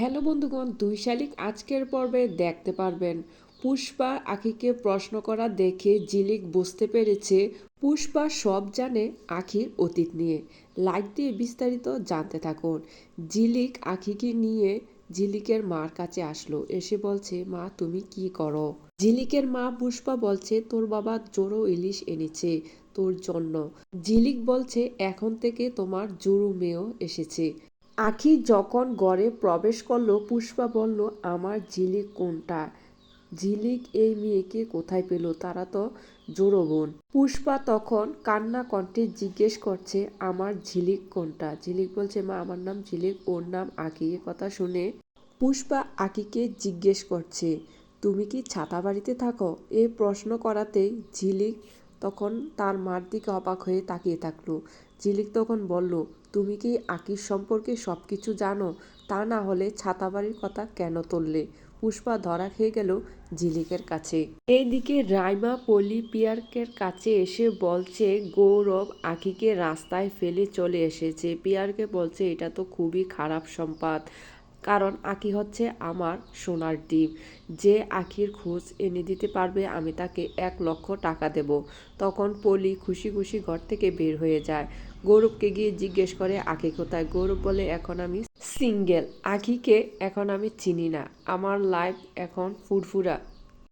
Hello বন্ধুগণ, দুই শালিক আজকের পর্বে দেখতে পারবেন। পুষ্পা আখিকে প্রশ্ন করা দেখে জিলিক বুঝতে পেরেছে পুষ্পা সব জানে আখির অতীত নিয়ে। লাইক দিয়ে বিস্তারিত জানতে থাকুন। জিলিক আখিকে নিয়ে ঝিলিকের মার কাছে আসলো। এসে বলছে, মা, তুমি কি করো? ঝিলিকের মা পুষ্পা বলছে, তোর বাবা জোরো ইলিশ এনেছে তোর জন্য। ঝিলিক বলছে, এখন থেকে তোমার জোরু মেয়েও এসেছে। আখি যখন ঘরে প্রবেশ করল, পুষ্পা বলল, আমার ঝিলিক কোনটা? ঝিলিক এই মেয়েকে কোথায় পেল? তারা তো জোড়ো বোন পুষ্পা তখন কান্না কণ্ঠে জিজ্ঞেস করছে, আমার ঝিলিক কোনটা? ঝিলিক বলছে, মা, আমার নাম ঝিলিক, ওর নাম আঁকি এ কথা শুনে পুষ্পা আঁকিকে জিজ্ঞেস করছে, তুমি কি ছাতা বাড়িতে থাকো? এই প্রশ্ন করাতেই ঝিলিক তখন তার মার দিকে অবাক হয়ে তাকিয়ে থাকল। ঝিলিক তখন বলল, তুমি কি আকির সম্পর্কে সব কিছু জানো? তা না হলে ছাতাবাড়ির কথা কেন তুললে? পুষ্পা ধরা খেয়ে গেল ঝিলিকের কাছে। এইদিকে রাইমা পলি পিয়ারকের কাছে এসে বলছে, গৌরব আখিকে রাস্তায় ফেলে চলে এসেছে। পিয়ারকে বলছে, এটা তো খুবই খারাপ সম্পাদ। কারণ আঁকি হচ্ছে আমার সোনার ডিম। যে আঁখির খোঁজ এনে দিতে পারবে, আমি তাকে এক লক্ষ টাকা দেব। তখন পলি খুশি খুশি ঘর থেকে বের হয়ে যায়। গৌরবকে গিয়ে জিজ্ঞেস করে, আঁকি কোথায়? গৌরব বলে, এখন আমি সিঙ্গেল। আঁখিকে এখন আমি চিনি না। আমার লাইফ এখন ফুরফুরা।